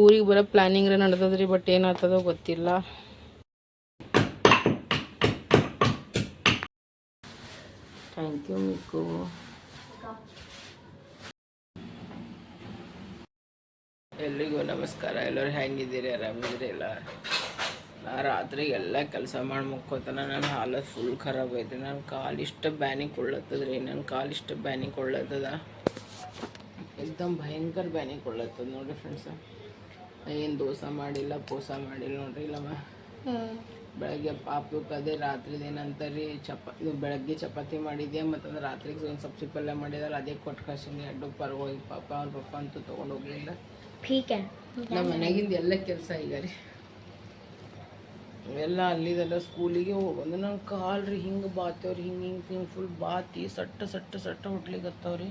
ಊರಿಗೆ ಬರೋ ಪ್ಲ್ಯಾನಿಂಗ್ರೆ ನಡೆದದ್ರಿ ಬಟ್ ಏನಾಗ್ತದೋ ಗೊತ್ತಿಲ್ಲ. ಥ್ಯಾಂಕ್ ಯು ಮಿಕ್ಕು ಎಲ್ರಿಗೂ ನಮಸ್ಕಾರ. ಎಲ್ಲರೂ ಹೆಂಗಿದ್ದೀರಿ? ಆರಾಮಿದ್ದೀರಿ ಎಲ್ಲ? ನಾ ರಾತ್ರಿ ಎಲ್ಲ ಕೆಲಸ ಮಾಡಿ ಮುಕ್ಕೋತನ. ನನ್ನ ಹಾಲತ್ ಫುಲ್ ಖರಾಬ್ ಐತಿ ನನ್ನ ಕಾಲು ಇಷ್ಟು ಬ್ಯಾನಿ ಕೊಳ್ಳತ್ತದ್ರಿ. ನನ್ನ ಕಾಲು ಇಷ್ಟು ಬ್ಯಾನಿ ಕೊಳ್ಳತ್ತದ. ಎಕ್ದಮ್ ಭಯಂಕರ ಬ್ಯಾನಿ ಕೊಳ್ಳತ್ತದ ನೋಡಿ ಫ್ರೆಂಡ್ಸ ಏನು ದೋಸೆ ಮಾಡಿಲ್ಲ ಪೋಸ ಮಾಡಿಲ್ಲ ನೋಡ್ರಿ ಇಲ್ಲಮ್ಮ. ಬೆಳಗ್ಗೆ ಪಾಪು ಅದೇ ರಾತ್ರಿದು ಏನಂತ ರೀ ಚಪಾತಿ ಬೆಳಗ್ಗೆ ಚಪಾತಿ ಮಾಡಿದ್ದೆ ಮತ್ತಂದ್ರೆ ರಾತ್ರಿಗೆ ಒಂದು ಸಬ್ಸಿ ಪಲ್ಯ ಮಾಡಿದಾರೆ ಅದೇ ಕೊಟ್ಟು ಕಳ್ಸಿನಿ ಎಡ್ಡು ಪರವಾಗಿ ಪಾಪ ಅವ್ರ ಪಪ್ಪ ಅಂತೂ ತೊಗೊಂಡು ಹೋಗ್ಲಿಲ್ಲ. ನಮ್ಮ ಮನೆಗಿಂದ ಎಲ್ಲ ಕೆಲಸ ಈಗ ರೀ. ಎಲ್ಲ ಅಲ್ಲಿದೆಲ್ಲ ಸ್ಕೂಲಿಗೆ ಹೋಗೋದು. ನಂಗೆ ಕಾಲು ರೀ ಹಿಂಗೆ ಬಾತೇವ್ರಿ ಹಿಂಗೆ ಹಿಂಗೆ ಹಿಂಗೆ ಫುಲ್ ಬಾತಿ ಸಟ್ಟ ಸಟ್ಟ ಸಟ್ಟ ಹೊಟ್ಲಿಗತ್ತವ್ರಿ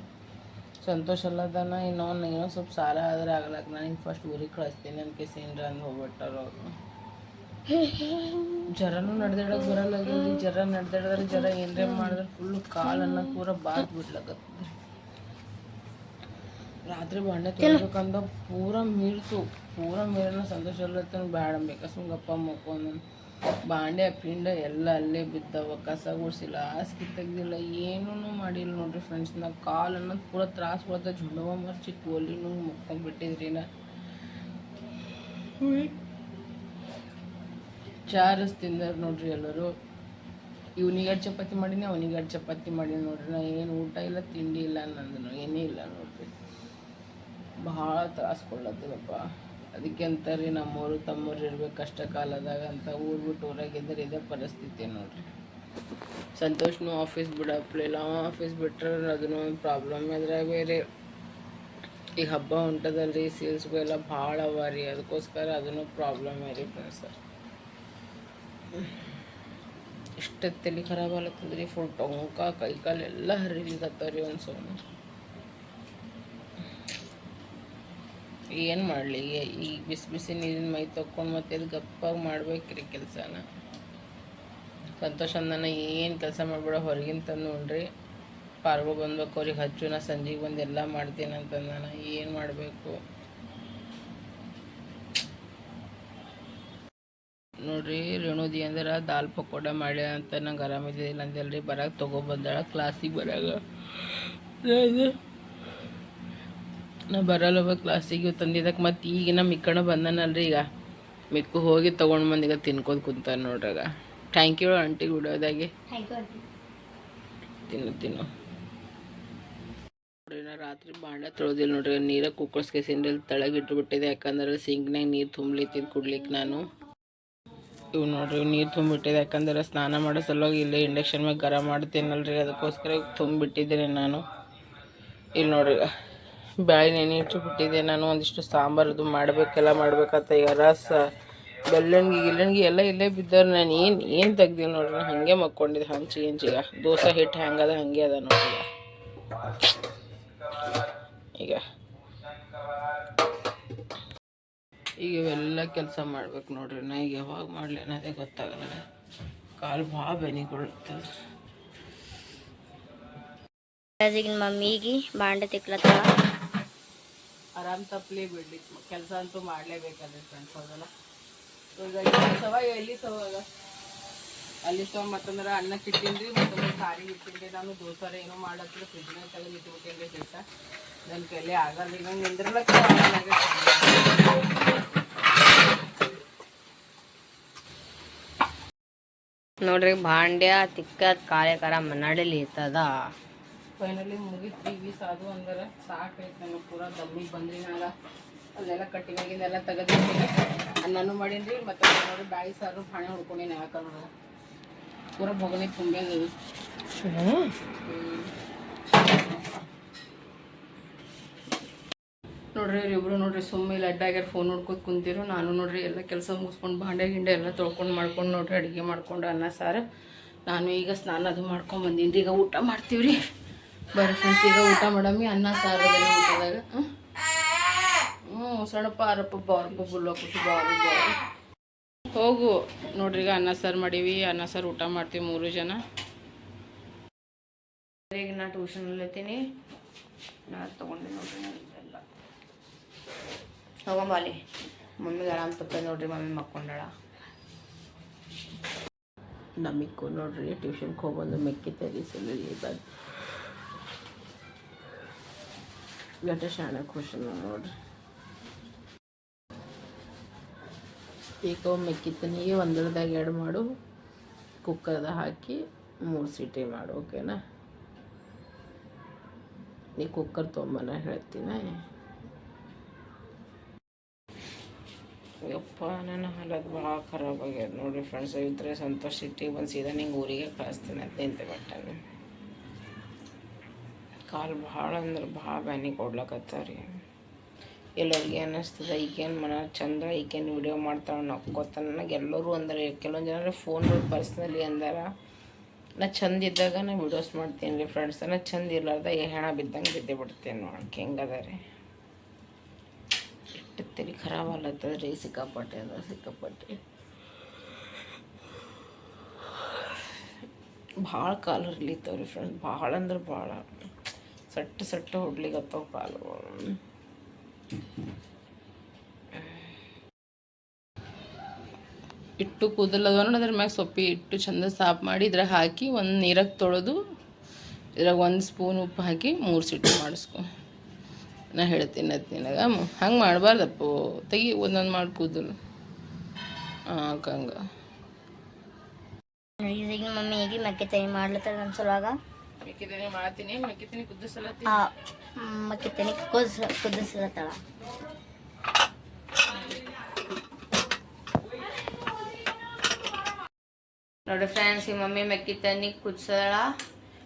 ಸಂತೋಷ ಅಲ್ಲದನ ಇನ್ನೊಂದು ಏನೋ ಸ್ವಲ್ಪ ಸಾಲ ಆದ್ರೆ ಆಗ್ಲಕ್ಕ ನಾನು ಫಸ್ಟ್ ಊರಿಗೆ ಕಳಿಸ್ತೀನಿ ನನ್ನ ಕೇಸ್ ಏನ್ರ ಅಂದ್ ಹೋಗ್ಬಿಟ್ಟಾರ ಅವರು ಜರನು ನಡೆದಾಡಕ್ ಬರಲ್ಲ. ಜರ ನಡೆದಾಡಿದ್ರೆ ಜರ ಏನ್ರೇ ಮಾಡಿದ್ರೆ ಫುಲ್ ಕಾಲನ್ನ ಪೂರ ಬಾತ್ ಬಿಡ್ಲಕತ್ತದ್ರಿ ರಾತ್ರಿ ಬಾಂಡೆ ತೊಳ್ಬೇಕಂದ ಪೂರ ಮೀರ್ತು, ಪೂರ ಮೀರನ್ನ ಸಂತೋಷ ಅಲ್ಲತ್ತ ಬ್ಯಾಡ ಬೇಕ ಸುಂಗಪ್ಪ ಮಕ್ಕೊಂದು ಬಾಂಡೆ ಪಿಂಡ ಎಲ್ಲ ಅಲ್ಲೇ ಬಿದ್ದವ ಕಸ ಗುಡಿಸಿಲ್ಲ ಹಾಸಿಗೆ ತೆಗ್ದಿಲ್ಲ ಏನೂ ಮಾಡಿಲ್ಲ ನೋಡ್ರಿ ಫ್ರೆಂಡ್ಸ್ ನಾ ಕಾಲು ಅನ್ನೋದು ಪೂರ ತ್ರಾಸ ಹೊಡೆದ ಜುಂಡವ ಮರ್ಚಿ ಕೋಲಿನೂ ಮುಕ್ಕೊಂಡ್ಬಿಟ್ಟಿದ್ರಿ ನಾ. ಚಾರಸ್ ತಿಂದರು ನೋಡ್ರಿ ಎಲ್ಲರೂ. ಇವ್ನಿಗೆ ಚಪಾತಿ ಮಾಡೀನಿ ಅವನಿಗೆ ಚಪಾತಿ ಮಾಡೀನಿ ನೋಡ್ರಿ ನಾ. ಏನು ಊಟ ಇಲ್ಲ ತಿಂಡಿ ಇಲ್ಲ ನಂದು ಏನೇ ಇಲ್ಲ ನೋಡ್ರಿ. ಭಾಳ ತ್ರಾಸ್ಕೊಳ್ಳತ್ತದಪ್ಪ ಅದಕ್ಕೆ ಅಂತಾರೆ ನಮ್ಮವರು ತಮ್ಮವ್ರು ಇರ್ಬೇಕು ಕಷ್ಟ ಕಾಲದಾಗ ಅಂತ ಊರು ಬಿಟ್ಟು ಊರಾಗಿದ್ದರೆ ಇದೇ ಪರಿಸ್ಥಿತಿ ನೋಡ್ರಿ. ಸಂತೋಷ್ನು ಆಫೀಸ್ ಬಿಡಪ್ಲಿಲ್ಲ ಅವ ಆಫೀಸ್ ಬಿಟ್ರೆ ಅದನ್ನು ಪ್ರಾಬ್ಲಮ್ ಇದ್ರೆ ಬೇರೆ. ಈಗ ಹಬ್ಬ ಹೊಂಟದಲ್ಲ ರೀ ಎಲ್ಲ ಭಾಳ ಅವ ರೀ. ಅದಕ್ಕೋಸ್ಕರ ಅದನ್ನು ಪ್ರಾಬ್ಲಮ್ ರೀ ಸರ್ ತಲೆ ಖರಾಬ್ ಆಗ್ಲತ್ತದ್ರಿ ಫುಲ್ ಟೊಂಕ ಕೈ ಎಲ್ಲ ಹರಿಲಿಕತ್ತಾವ ರೀ ಒಂದು ಸೋನು ಏನು ಮಾಡಲಿ? ಈಗ ಬಿಸಿ ಬಿಸಿ ನೀರಿನ ಮೈ ತೊಗೊಂಡು ಮತ್ತೆ ಅದು ಗಪ್ಪಾಗಿ ಮಾಡ್ಬೇಕ್ರಿ ಕೆಲಸನ. ಸಂತೋಷ ಅಂದನ ಏನು ಕೆಲಸ ಮಾಡಿಬಿಡ, ಹೊರಗಿನ ತಂದು ನೋಡ್ರಿ ಪಾರ್ಗೋ ಬಂದ್ಬೇಕು ಅವ್ರಿಗೆ ಹಚ್ಚು, ನಾ ಸಂಜೆಗೆ ಬಂದು ಎಲ್ಲ ಮಾಡ್ತೀನಿ ಅಂತಂದಾನ. ಏನು ಮಾಡಬೇಕು? ನೋಡ್ರಿ ರೇಣುದಿ ಅಂದ್ರೆ ದಾಲ್ ಪಕೋಡ ಮಾಡಿ ಅಂತ ನಂಗೆ ಆರಾಮಿದ್ದಿಲ್ಲ ಅಂದಲ್ರಿ ಬರಾಗ ತೊಗೊಬಂದಾಳ ಕ್ಲಾಸಿಗೆ ಬರಾಗ. ನಾ ಬರಲ್ಲವ ಕ್ಲಾಸಿಗೆ ತಂದಿದ್ದಕ್ಕೆ ಮತ್ತೆ ಈಗ ನಮ್ಮ ಇಕ್ಕಣ ಬಂದನಲ್ರಿ ಈಗ. ಮಿಕ್ಕು ಹೋಗಿ ತೊಗೊಂಡು ಬಂದು ಈಗ ತಿನ್ಕೋದು ಕುಂತಾರ ನೋಡ್ರಾಗ ಥ್ಯಾಂಕ್ ಯು ಆಂಟಿಗೆ ಬಿಡೋದಾಗೆ ತಿನ್ನು ತಿನ್ನು. ನೋಡ್ರಿ ನಾ ರಾತ್ರಿ ಬಾಂಡ ತೊಳೆದಿಲ್ಲ ನೋಡ್ರಿ ನೀರಾಗ ಕುಕ್ಕರ್ಸ್ಕೇಸಿಂದ ತಳಗೆ ಇಟ್ಬಿಟ್ಟಿದೆ ಯಾಕಂದ್ರೆ ಸಿಂಕ್ನಾಗ ನೀರು ತುಂಬಲಿತ್ತಿದ್ದು ಕುಡ್ಲಿಕ್ಕೆ ನಾನು. ಇವು ನೋಡ್ರಿ ನೀರು ತುಂಬಿಟ್ಟಿದೆ ಯಾಕಂದ್ರೆ ಸ್ನಾನ ಮಾಡೋ ಸಲುವಾಗಿ ಇಲ್ಲಿ ಇಂಡಕ್ಷನ್ ಮೇಲೆ ಗರಂ ಮಾಡ್ತೀನಲ್ರಿ ಅದಕ್ಕೋಸ್ಕರ ತುಂಬಿಟ್ಟಿದ್ದೀನಿ ನಾನು. ಇಲ್ಲಿ ನೋಡ್ರಿ ಬ್ಯಾಳಿ ನೆನೆ ಇಟ್ಬಿಟ್ಟಿದ್ದೆ. ನಾನು ಒಂದಿಷ್ಟು ಸಾಂಬಾರದು ಮಾಡಬೇಕೆಲ್ಲ ಮಾಡ್ಬೇಕಂತ ಈಗ ರಸ ಬೆಲ್ಲಣ್ಗಿ, ಗಿಲ್ಲಣ್ಗಿ ಎಲ್ಲ ಇಲ್ಲೇ ಬಿದ್ದವ್ರು. ನಾನು ಏನು ಏನು ತೆಗ್ದಿಲ್ಲ ನೋಡ್ರಿ? ನಾನು ಹಾಗೆ ಮಕ್ಕೊಂಡಿದ್ದೆ. ಹಂಚಿ ಹಂಚಿಗ ದೋಸೆ ಹಿಟ್ಟು ಹೆಂಗದ ಹಾಗೆ ಅದ ನೋಡ್ರಿ ಈಗ. ಈಗ. ಇವೆಲ್ಲ ಕೆಲಸ ಮಾಡ್ಬೇಕು ನೋಡ್ರಿ. ನಾ ಈಗ ಯಾವಾಗ ಮಾಡಲಿ ಅನ್ನೋದೇ ಗೊತ್ತಾಗಲ್ಲ. ಕಾಲು ಭಾಳ ಬೆನಿಕೊಳುತ್ತೆ ಈಗ ಮಮ್ಮಿಗೆ, ಬಾಂಡೆ ತಿಕ್ಲತ್ತಾಳ. ಆರಾಮ್ ತಪ್ಪಲಿ ಬಿಡ್ಲಿ. ಕೆಲಸ ಅಂತೂ ಮಾಡಲೇಬೇಕಲ್ರಿ ಫ್ರೆಂಡ್ಸ್ ಇಲ್ಲಿ ಸವ ಎಲ್ಲಿ ಸವಾಗ ಅಲ್ಲಿ ಸವ ಮತ್ತಂದ್ರೆ ಅನ್ನ ಇಟ್ಟಿನ್ರಿ ಮತ್ತೊಂದು ಸಾರಿ ಇಟ್ಟಿನ್ರಿ ನಾನು ದೋಸಾರ ಏನೋ ಮಾಡತ್ರಿ ಫ್ರಿಜ್ನಾಗ ತೆಗೆದು ಇಟ್ಬಿಟ್ಟೇನ್ರಿ ಕೆಲಸ. ನನ್ನ ಕೈಲಿ ಆಗಲ್ಲ ಈಗ ನಿಂದ್ರಲಕ್ಕ ನೋಡ್ರಿ, ಭಾಂಡ್ಯ ತಿಕ್ಕ ಕಾರ್ಯಕಾರ ಮನ್ನಾಡಲಿ ಇರ್ತದ. ಫೈನಲಿ ಮುಗಿತು ಟಿ ವಿ ಅದು ಅಂದ್ರೆ ಸಾಕೈತೆ ನನಗೆ ಪೂರ ದಮ್ಮಿಗೆ ಬಂದ್ರಿ ನಾಳೆ ಅಲ್ಲೆಲ್ಲ ಕಟ್ಟಿಗೆಗಿಂದೆಲ್ಲ ತೆಗೆದಿರ್ತೀನಿ ಅನ್ನನೂ ಮಾಡೀನಿ ರೀ ಮತ್ತು ನೋಡಿ ಬ್ಯಾಳಿ ಸಾರು ಪಾಣೆ ಹೊಡ್ಕೊಂಡಿನಿ ಯಾಕಂದ್ರೆ ಪೂರ ಬೊಗಣಿ ತುಂಬಿದ್ರು ನೋಡ್ರಿ ಇವ್ರಿಬ್ರು ನೋಡ್ರಿ ಸುಮ್ಮನೆ ಇಲ್ಲಿ ಫೋನ್ ನೋಡ್ಕೊತ ಕುಂತಿರು. ನಾನು ನೋಡ್ರಿ ಎಲ್ಲ ಕೆಲಸ ಮುಗಿಸ್ಕೊಂಡು ಭಾಂಡೆ ಗಿಂಡೆ ಎಲ್ಲ ತೊಳ್ಕೊಂಡು ಮಾಡ್ಕೊಂಡು ನೋಡ್ರಿ ಅಡುಗೆ ಮಾಡ್ಕೊಂಡು ಅನ್ನ ಸಾರು. ನಾನು ಈಗ ಸ್ನಾನ ಅದು ಮಾಡ್ಕೊಂಡು ಬಂದೀನಿ ಈಗ ಊಟ ಮಾಡ್ತೀವಿ ರೀ ಬರ್ರಿ ಫ್ರೆಂಡ್ಸ್ ಈಗ ಊಟ ಮಾಡಮ್ಮಿ, ಅನ್ನ, ಸಾರು ಊಟದಾಗ. ಹ್ಞೂ ಸಣ್ಣಪ್ಪ, ಅರಪ್ಪ, ಬಾರಪ್ಪ, ಬುಲ್ಲ ಕೊಟ್ಟು ಬಾರು ಬಾರು. ಹೋಗು. ನೋಡ್ರಿ, ಈಗ ಅನ್ನ, ಸಾರು ಮಾಡೀವಿ. ಅನ್ನ, ಸಾರು ಊಟ ಮಾಡ್ತೀವಿ ಮೂರು ಜನ. ಈಗ ನಾ ಟ್ಯೂಷನಲ್ಲಿ ಇರ್ತೀನಿ. ನಾ ತೊಗೊಂಡೆ ನೋಡ್ರಿ ಎಲ್ಲ ಹೋಗಂಬಾಲಿ ಮಮ್ಮಿಗೆ ಆರಾಮ್ ತಪ್ಪ ನೋಡ್ರಿ, ಮಮ್ಮಿ ಮಕ್ಕೊಂಡಾಳ. ನಮಿಕ್ಕು ನೋಡ್ರಿ ಟ್ಯೂಷನ್ಗೆ ಹೋಗ್ಬಂದು ಮೆಕ್ಕಿ ತರಿಸಲು ಗಟ್ಟ ಶಾಣ ಖುಷಿ ನೋಡ್ರಿ ಈಗ ಮೆಕ್ಕಿತನಿ ಒಂದರದಾಗ ಎರಡು ಮಾಡು ಕುಕ್ಕರ್ದಾಗ ಹಾಕಿ ಮೂರು ಸೀಟಿ ಮಾಡು ಓಕೆನಾ ನೀ ಕುಕ್ಕರ್ ತೊಗೊಂಬನ ಹೇಳ್ತೀನಿ ಯಪ್ಪ ನನ್ನ ಹಾಲತ್ ಭಾಳ ಖರಾಬ್ ಆಗ್ಯದ ನೋಡಿರಿ ಫ್ರೆಂಡ್ಸ್ ಇದ್ರೆ ಸಂತೋಷ ಸಿಟ್ಟಿಗೆ ಬಂದು ಸೀದಾ ನಿಂಗೆ ಊರಿಗೆ ಕಳಿಸ್ತೀನಿ ಅಂತ ನಿಂತೆ ಬಟ್ಟನು ಕಾಲು ಭಾಳ ಅಂದ್ರೆ ಭಾಳ ಬ್ಯಾನಿ ಕೊಡ್ಲಕತ್ತಾರ. ಎಲ್ಲರಿಗೆ ಅನ್ನಿಸ್ತದ ಈಗೇನು ಮನ ಚಂದ ಈಗೇನು ವಿಡಿಯೋ ಮಾಡ್ತಾಳೆ ನಕ್ಕೋತ ನನಗೆ ಎಲ್ಲರೂ ಅಂದ್ರೆ, ಕೆಲವೊಂದು ಜನ ಫೋನ್ ಪರ್ಸ್ನಲಿ ಅಂದಾರ. ನಾ ಚಂದ ಇದ್ದಾಗ ನಾ ವಿಡಿಯೋಸ್ ಮಾಡ್ತೀನಿ ರೀ ಫ್ರೆಂಡ್ಸ್ ನಾ ಚಂದ ಇರ್ಲಾರ್ದ ಹೆಣ ಬಿದ್ದಂಗೆ ಬಿದ್ದೆ ಬಿಡ್ತೀನಿ ನೋಡಕ್ಕೆ ಹೆಂಗದ ರೀ ಇಟ್ಟು ತಿಳಿ ಆಗ್ಲತ್ತದ ರೀ ಸಿಕ್ಕಾಪಟ್ಟೆ ಅದ, ಸಿಕ್ಕಾಪಟ್ಟೆ. ಭಾಳ ಕಾಲು ಹರ್ಲಿತ್ತವ ರೀ ಫ್ರೆಂಡ್ಸ್ ಭಾಳ ಅಂದ್ರೆ ಭಾಳ. ಸಟ್ಟು ಸಟ್ಟು ಹೊಡ್ಲಿಗತ್ತವ ಪಾಲು. ಇಟ್ಟು ಕೂದಲದ ಅದ್ರ ಮ್ಯಾಗ ಸೊಪ್ಪಿ ಇಟ್ಟು ಚಂದ ಸಾಫ್ ಮಾಡಿ ಇದ್ರಾಗ ಹಾಕಿ ಒಂದು ನೀರಾಗ ತೊಳೆದು ಇದ್ರಾಗ ಒಂದು ಸ್ಪೂನ್ ಉಪ್ಪು ಹಾಕಿ ಮೂರು ಸಿಟ್ಟು ಮಾಡಿಸ್ಕೊ. ನಾ ಹೇಳ್ತೀನಿ ಅದು ನಿನಗೆ. ಹಂಗೆ ಮಾಡಬಾರ್ದಪ್ಪು. ತೆಗಿ ಒಂದೊಂದು ಮಾಡಿ ಕೂದಲು. ಹಾಂ ಮಮ್ಮಿ ಈಗ ಮಕ್ಕಿ ತನಿ ಮಾಡ್ಲತ್ತಾರ ನಮ್ಮ ಸಲುವಾಗ? ಮೆಕ್ಕಿತನಿ ಮಾಡ್ತೀನಿ ಮೆಕ್ಕಿತೆನಿ ಕುದಿಸಲತ್ತಿ ಆ ಮಕ್ಕಿ ತನಿ ನೋಡಿ ಕುದಿಸ್ಲತ್ತಾಳ ಫ್ರೆಂಡ್ಸ್ ಈ ಮಮ್ಮಿ ಮೆಕ್ಕಿ ಕುದಿಸಳ ಕುದ್ಸಳ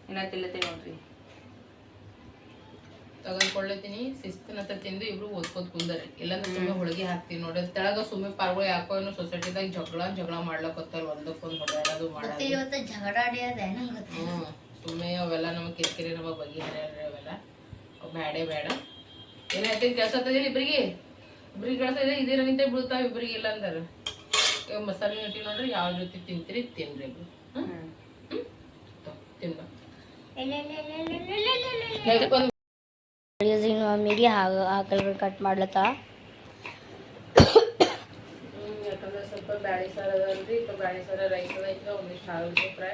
ಇನ್ನ ತಿಲ್ಲತ್ತೀನಿ ನೋಡ್ರಿ. ತೆಗೆದುಕೊಳ್ಳತ್ತೀನಿ ಶಿಸ್ತನಂತ ತಿಂದು ಇಬ್ರು ಓದ್ಕೋದ್ ಕುಂದರಿ. ಇಲ್ಲಾಂದ್ರೆ ಸುಮ್ಮನೆ ಹೋಳಿಗೆ ಹಾಕ್ತೀನಿ ನೋಡಿ. ತೆಳಗ ಸುಮ್ಮನೆ ಪಾರ್ಗಳು ಯಾಕೋ ಏನೋ ಸೊಸೈಟಿದಾಗ ಜಗಳ ಜಗಳ ಮಾಡ್ಲಕತ್ತಾರ ಒಂದಕ್ಕೊಂದು ಹೊಡೆಯೋದು ಮಾಡೋದು. ಇವತ್ತು ಜಗಳ ಸುಮ್ಮನೆ ಅವೆಲ್ಲ ನಮಗೆ ಕಿರಿಕಿರಿ ನಮಗೆ ಬಗೆಹರಿಯಲ್ರಿ ಅವೆಲ್ಲ. ಬೇಡೇ ಬೇಡ. ಏನು ಹೇಳ್ತೀನಿ ಕೆಲಸ ಇಬ್ಬರಿಗೆ ಇಬ್ಬರಿಗೆ ಕೆಲಸ ಇದೆ ಇದೇ ನಿಂತೆ ಬೀಳ್ತಾವೆ ಇಬ್ಬರಿಗೆ ಇಲ್ಲ ಅಂತಾರೆ ಮಸಾಲೆ ರೊಟ್ಟಿ ನೋಡ್ರಿ ಯಾವ ಜೊತೆ ತಿಂತೀರಿ ತಿನ್ರಿ ಇಬ್ರು ತಿನ್ನ ಮಮ್ಮಿಗೆ ಹಾಕಲ್ಗಳು ಕಟ್ ಮಾಡ್ಲತ್ತ ಯಾಕಂದ್ರೆ ಸ್ವಲ್ಪ ಬ್ಯಾಳಿ ಸಾರು ಅದಲ್ರಿ ಈಗ ಬ್ಯಾಳಿ ಸಾರ ರೈಸ್ ಐತ್ರ ಒಂದಿಷ್ಟು ಹಾಲು ಫ್ರೈ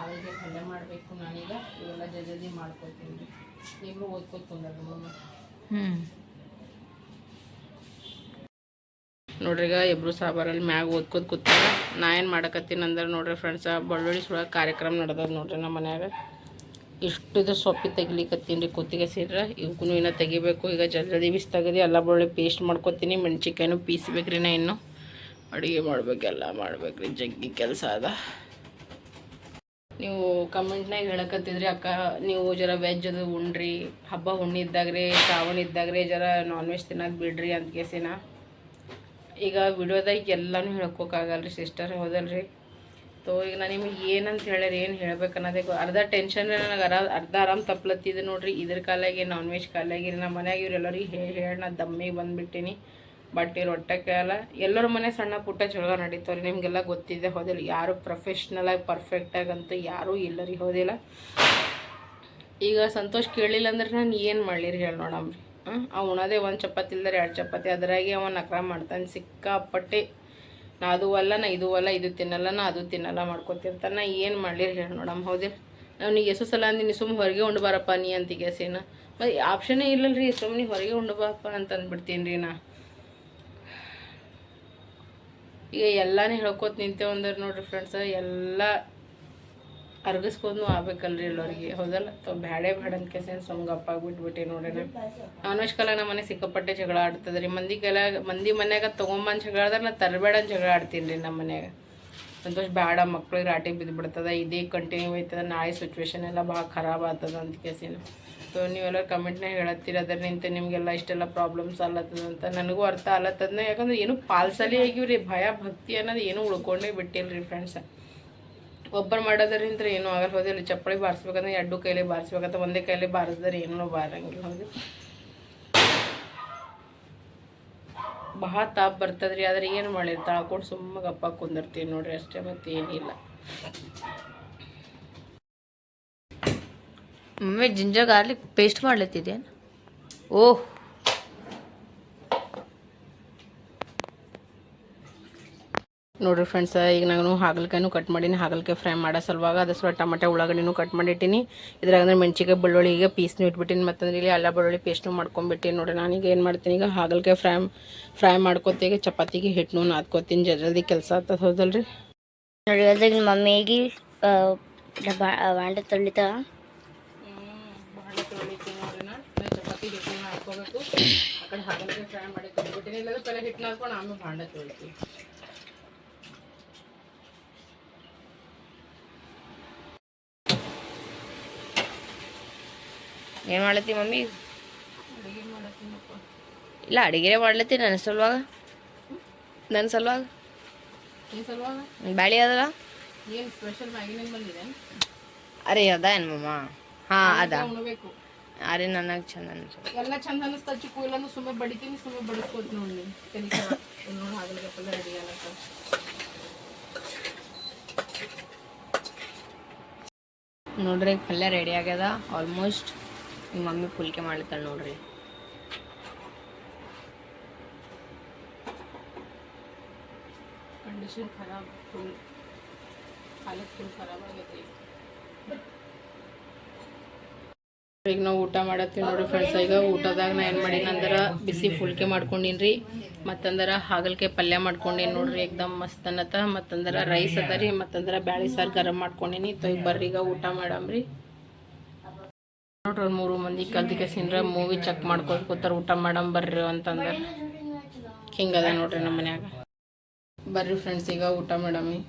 ಮಾಡಬೇಕು ನಾನೀಗ ಇವೆಲ್ಲ ಜಲ್ದಿ ಮಾಡ್ಕೊಳ್ತೀನಿ ರೀ ನೀವು ಓದ್ಕೋತ ಹ್ಞೂ ನೋಡ್ರಿ ಹ್ಞೂ ನೋಡ್ರಿಗ ಇಬ್ಬರು ಸಾಬಾರಲ್ಲಿ ಮ್ಯಾಗ ಓದ್ಕೋತ ಕೂತಾರ ನಾ ಏನು ಮಾಡಕತ್ತೀನಿ ಅಂದ್ರೆ ನೋಡ್ರಿ ಫ್ರೆಂಡ್ಸ ಬಳ್ಳುಳ್ಳಿ ಸುಳ ಕಾರ್ಯಕ್ರಮ ನಡೆದದ ನೋಡ್ರಿ ನಮ್ಮ ಮನ್ಯಾಗ. ಇದು ಸೊಪ್ಪಿ ತೆಗಿಲಿಕ್ಕತ್ತೀನಿ ರೀ ಕುತ್ತಿಗೆ ಸೀರೆ ಇವಕ್ಕೂ ಇನ್ನೂ ತೆಗಿಬೇಕು. ಈಗ ಜಲ್ದಿ ಬಿಸಿ ತೆಗದಿ ಎಲ್ಲ ಬಳ್ಳಿ ಪೇಸ್ಟ್ ಮಾಡ್ಕೊತೀನಿ. ಮೆಣ್ಸಿಕಾಯಿನೂ ಪೀಸ್ಬೇಕ್ರಿ ನಾ ಇನ್ನು. ಅಡುಗೆ ಮಾಡ್ಬೇಕೆಲ್ಲ ಮಾಡ್ಬೇಕು ರೀ ಜಗ್ಗಿ ಕೆಲಸ ಅದ. ನೀವು ಕಮೆಂಟ್ನಾಗ ಹೇಳಕತ್ತಿದ್ರಿ ಅಕ್ಕ. ನೀವು ಜರ ವೆಜ್ ಅದು ಉಣ್ರಿ ಹಬ್ಬ ಹುಣ್ಣಿ ಇದ್ದಾಗ್ರಿ ಶ್ರಾವಣ ಇದ್ದಾಗ್ರಿ, ಜರ ನಾನ್ ವೆಜ್ ತಿನ್ನಕ್ಕೆ ಬಿಡ್ರಿ ಅಂತ ಕೇಸಿನ. ಈಗ ವಿಡಿಯೋದಾಗ ಎಲ್ಲನೂ ಹೇಳ್ಕೊಕ್ಕಾಗಲ್ಲ ರೀ ಸಿಸ್ಟರ್ ಹೌದಲ್ರಿ? ತೋ, ಈಗ ನಾನು ನಿಮಗೆ ಏನಂತ ಹೇಳ್ಯಾರ, ಏನು ಹೇಳ್ಬೇಕು ಅನ್ನೋದೇ ಅರ್ಧ ಟೆನ್ಷನ್ ನನಗೆ ಅರ ಅರ್ಧ ಆರಾಮ್ ತಪ್ಲತ್ತಿದೆ ನೋಡ್ರಿ. ಇದ್ರ ಕಾಲಾಗಿ ನಾನ್ ವೆಜ್ ಕಾಲಾಗಿ ನಮ್ಮ ಮನೆಯಾಗ ಇವ್ರೆಲ್ಲರಿಗೆ ಹೇಳಿ ಹೇಳಿ ನಾ ದಮ್ಮಿಗೆ ಬಂದ್ಬಿಟ್ಟಿನಿ. ಬಟ್ ಇವ್ರು ಹೊಟ್ಟೆಕಾಲ ಎಲ್ಲರ ಮನೆ ಸಣ್ಣ ಪುಟ್ಟ ಜಗಳ ರೀ ನಿಮಗೆಲ್ಲ ಗೊತ್ತಿದೆ, ಹೋದಿಲ್ಲ. ಯಾರು ಪ್ರೊಫೆಷ್ನಲಾಗಿ ಪರ್ಫೆಕ್ಟಾಗಿ ಅಂತೂ ಯಾರೂ ಇಲ್ಲ ರೀ, ಹೋದಿಲ್ಲ. ಈಗ ಸಂತೋಷ್ ಕೇಳಿಲ್ಲ ಅಂದ್ರೆ ನಾನು ಏನು ಮಾಡಲಿರಿ ಹೇಳಿ ನೋಡಮ್ರಿ ಹಾಂ ಅವ ಉಣದೇ ಒಂದು ಚಪಾತಿ ಇಲ್ದರೆ ಎರಡು ಚಪಾತಿ. ಅದರಾಗೆ ಅವ ನಕ್ರ ಮಾಡ್ತಾನೆ. ಸಿಕ್ಕಾಪಟ್ಟೆ ನಾ ಅದು ಅಲ್ಲ, ನಾ ಇದು ಅಲ್ಲ, ಇದು ತಿನ್ನಲ್ಲ, ನಾ ಅದು ತಿನ್ನಲ್ಲ ಮಾಡ್ಕೊತಿರ್ತಾನೆ. ಏನು ಮಾಡಲಿರಿ ಹೇಳಿ ನೋಡಮ್ಮ ಹೌದಿಲ್ಲ. ನಾವು ಎಷ್ಟು ಸಲ ಅಂದಿನಿ ಸುಮ್ಮನೆ ಹೊರಗೆ ಉಂಡು ಬಾರಪ್ಪ ನೀ ಅಂತ ಗ್ಯಾಸೇನ ಮತ್ತು ಆಪ್ಷನೇ ಇಲ್ಲಲ್ಲ ರೀ ಸುಮ್ಮನೆ ಹೊರಗೆ ಉಂಡು ಬಾರಪ್ಪ ಅಂತ ಅಂದ್ಬಿಡ್ತೀನಿ ರೀ ನಾ. ಈಗ ಎಲ್ಲಾನೇ ಹೇಳ್ಕೊತ ನಿಂತೇವೆ ಅಂದ್ರೆ ನೋಡ್ರಿ ಫ್ರೆಂಡ್ಸ್ ಎಲ್ಲ ಅರ್ಗಿಸ್ಕೊಂಡು ಆಗ್ಬೇಕಲ್ರಿ ಎಲ್ಲರಿಗೆ. ಹೌದಲ್ಲ? ತೊ ಬ್ಯಾಡೆ ಬ್ಯಾಡ ಅಂತ ಕೇಸೇನು ಸುಮ್ ಗಪ್ಪಾಗಿ ಬಿಟ್ಬಿಟ್ಟೆ ನೋಡ್ರಿ ನಾನ್ ವೆಜ್ ಕಲ ನಮ್ಮ ಮನೆ ಸಿಕ್ಕಾಪಟ್ಟೆ ಜಗಳ ಆಡ್ತದೆ ರೀ ಮಂದಿ ಕೆಲ ಮಂದಿ ಮನ್ಯಾಗ ತೊಗೊಂಬಂದು ಜಗಳ ಆದ್ರೆ ನಾ ತರಬೇಡ ಅಂತ ಜಗಳ ಆಡ್ತೀನಿ ರೀ ನಮ್ಮ ಮನ್ಯಾಗ. ಸಂತೋಷ ಬೇಡ ಮಕ್ಳಿಗೆ ರಾಟಿ ಬಿದ್ದು ಬಿಡ್ತದ ಇದೇ ಕಂಟಿನ್ಯೂ ಆಯ್ತದ ನಾಳೆ ಸಿಚುವೇಶನ್ ಎಲ್ಲ ಭಾಳ ಖರಾಬ್ ಆಗ್ತದ ಅಂತ ಕೇಸಿನ. ಮತ್ತು ನೀವೆಲ್ಲ ಕಮೆಂಟ್ನಾಗ ಹೇಳತ್ತೀರಿ ಅದರಿಂದ ನಿಮಗೆಲ್ಲ ಇಷ್ಟೆಲ್ಲ ಪ್ರಾಬ್ಲಮ್ಸ್ ಆಲತ್ತದ ಅಂತ ನನಗೂ ಅರ್ಥ ಆಲತ್ತದನ್ನ ಯಾಕಂದ್ರೆ ಏನು ಪಾಲ್ಸಲಿ ಆಗಿವ್ರಿ, ಭಯ, ಭಕ್ತಿ ಅನ್ನೋದು ಏನೂ ಉಳ್ಕೊಂಡೇ ಬಿಟ್ಟಿಲ್ರಿ ಫ್ರೆಂಡ್ಸ್ ಒಬ್ಬರು ಮಾಡೋದ್ರಿಂದ ಏನೂ ಆಗಲ್ಲ. ಹೋದಿಲ್ಲ ಚಪ್ಪಳಿ ಬಾರಿಸ್ಬೇಕಂದ್ರೆ ಎರಡು ಕೈಲಿ ಬಾರಿಸ್ಬೇಕಂತ ಒಂದೇ ಕೈಲಿ ಬಾರಿಸಿದ್ರೆ ಏನೂ ಬಾರಂಗಿಲ್ಲ. ಹೌದು. ಬಹಳ ತಾಪ್ ಬರ್ತದ್ರಿ, ಆದ್ರೆ ಏನು ಮಾಡಿರ್ತಾಳ ತಾಳ್ಕೊಂಡು ಸುಮ್ಮ ಗಪ್ಪ ಕುಂದಿರ್ತೀವಿ ನೋಡ್ರಿ, ಅಷ್ಟೇ ಮತ್ತೆ ಏನಿಲ್ಲ ಮಮ್ಮಿ ಜಿಂಜರ್ ಗಾರ್ಲಿಕ್ ಪೇಸ್ಟ್ ಮಾಡ್ಲತ್ತಿದ್ದೇನು ಓಹ್. ನೋಡಿರಿ ಫ್ರೆಂಡ್ಸ್ ಈಗ ನಾನು ಹಾಗಲಕಾಯಿನೂ ಕಟ್ ಮಾಡೀನಿ. ಹಾಗಲಕಾಯಿ ಫ್ರೈ ಮಾಡೋ ಸಲುವಾಗ ಅದ್ರ ಸ್ವಲ್ಪ ಟಮಾಟೆ ಉಳ್ಳಾಗಡ್ಡಿನೂ ಕಟ್ ಮಾಡಿಟ್ಟಿನಿ. ಇದ್ರಾಗ ಅಂದ್ರೆ ಮೆಣಸಿಕಾಯಿ ಬೆಳ್ಳುಳ್ಳಿ ಈಗ ಪೀಸ್ನು ಇಟ್ಬಿಟ್ಟಿನಿ. ಮತ್ತಂದ್ರೆ ಇಲ್ಲಿ ಅಲ್ಲ ಬೆಳ್ಳುಳ್ಳಿ ಪೇಸ್ಟ್ನು ಮಾಡ್ಕೊಂಬಿಟ್ಟಿನಿ. ನೋಡಿರಿ ನಾನೀಗ ಏನು ಮಾಡ್ತೀನಿ ಈಗ ಹಾಗಲಕಾಯಿ ಫ್ರೈ ಫ್ರೈ ಮಾಡ್ಕೊತೀಗ ಚಪಾತಿಗೆ ಹಿಟ್ಟನ್ನು ನಾದ್ಕೋತೀನಿ ಜಲ್ದಿ ಕೆಲಸ ಆಗ್ತದೆ ಹೌದಲ್ರಿ? ನೋಡಿ ಅದ್ರಾಗ ಬಾಂಡ ತೊಳಿತಾಳ ಚಪಾತಿ ಹಿಟ್ಟು ಹಾಕೋಬೇಕು ಆ ಕಡೆ ಹಾಗಲಕಾಯಿ ಫ್ರೈ ಮಾಡಿ ತಂದ್ಬಿಟ್ಟಿನಿ ಇಲ್ಲಾಂದ್ರೆ ಪೆಲ್ಲ ಹಿಟ್ಟು ಹಾಕೊಂಡು ಆಮೇಲೆ ಭಾಂಡ ತೊಳಿತೀವಿ ಏನು ಮಾಡ್ಲತ್ತಿ ಮಮ್ಮಿ? ಇಲ್ಲ ಅಡಿಗೆ ಮಾಡ್ಲತ್ತಿ ನನ್ನ ಸಲುವಾಗ. ನನ್ನ ಸಲುವಾಗ. ಈ ಸಲುವಾಗ? ಬ್ಯಾಳಿ ಅದಲ್ಲ? ಏನು ಸ್ಪೆಷಲ್ ಮ್ಯಾಗಿನಿಂದ ಬಂದಿದೆ? ಅರೆ ಅದ ಏನು ಮಮ್ಮ? ಹಾಂ ಅದ. ಉಣಬೇಕು. ಅರೆ ನನಗೆ ಚಂದ ಅನ್ಸುತ್ತೆ. ಎಲ್ಲ ಚಂದ ಅನಿಸ್ತಾ ಚಿಕ್ಕು ಇಲ್ಲಾಂದ್ರೆ ಸುಮ್ಮನೆ ಬಡಿತೀನಿ ಸುಮ್ಮನೆ ಬಡಿಸ್ಕೋತ ನೋಡಿ ಕೆಲಸ ನೋಡಿ ರೆಡಿ ಆಗತ್ತ ನೋಡ್ರಿ ಪಲ್ಯ ರೆಡಿ ಆಗ್ಯದ. ಆಲ್ಮೋಸ್ಟ್ ನಿಮ್ಮ ಮಮ್ಮಿ ಪುಲ್ಕೆ ಮಾಡ್ತಾಳೆ ನೋಡ್ರಿ. ಕಂಡೀಷನ್ ಖರಾಬ್ ಫುಲ್ ಹಾಲತ್ ಫುಲ್ ಖರಾಬ್ ಆಗೈತೆ. ಈಗ ನಾವು ಊಟ ಮಾಡತ್ತೀವಿ ನೋಡ್ರಿ ಫ್ರೆಂಡ್ಸ್ ಈಗ ಊಟದಾಗ ನಾ ಏನು ಮಾಡೀನಿ ಅಂದ್ರೆ ಬಿಸಿ ಫುಲ್ಕೆ ಮಾಡ್ಕೊಂಡಿನ್ರಿ, ಮತ್ತಂದ್ರೆ ಹಾಗಲಕಾಯಿ ಪಲ್ಯ ಮಾಡ್ಕೊಂಡೀನಿ ನೋಡ್ರಿ ಏಕ್ದಮ್ ಮಸ್ತ್ ಅನ್ನತ್ತ ಮತ್ತಂದ್ರೆ ರೈಸ್ ಅದ ರೀ, ಮತ್ತಂದ್ರೆ ಬ್ಯಾಳಿ ಸಾರು ಗರಂ ಮಾಡ್ಕೊಂಡೀನಿ. ತೋಯ್ ಬರ್ರಿ ಈಗ ಊಟ ಮಾಡಮ್ರಿ. ನೋಡ್ರಿ ಮೂರು ಮಂದಿ ಕಲ್ತಿ ಸಿಂದ್ರ ಮೂವಿ ಚೆಕ್ ಮಾಡ್ಕೊತ ಕೂತಾರ, ಊಟ ಮಾಡಮ್ ಬರ್ರಿ ಅಂತಂದ್ರೆ. ಹಿಂಗದ ನೋಡ್ರಿ ನಮ್ಮ ಮನ್ಯಾಗ. ಬರ್ರಿ ಫ್ರೆಂಡ್ಸ್ ಈಗ ಊಟ ಮಾಡಮ್ಮಿ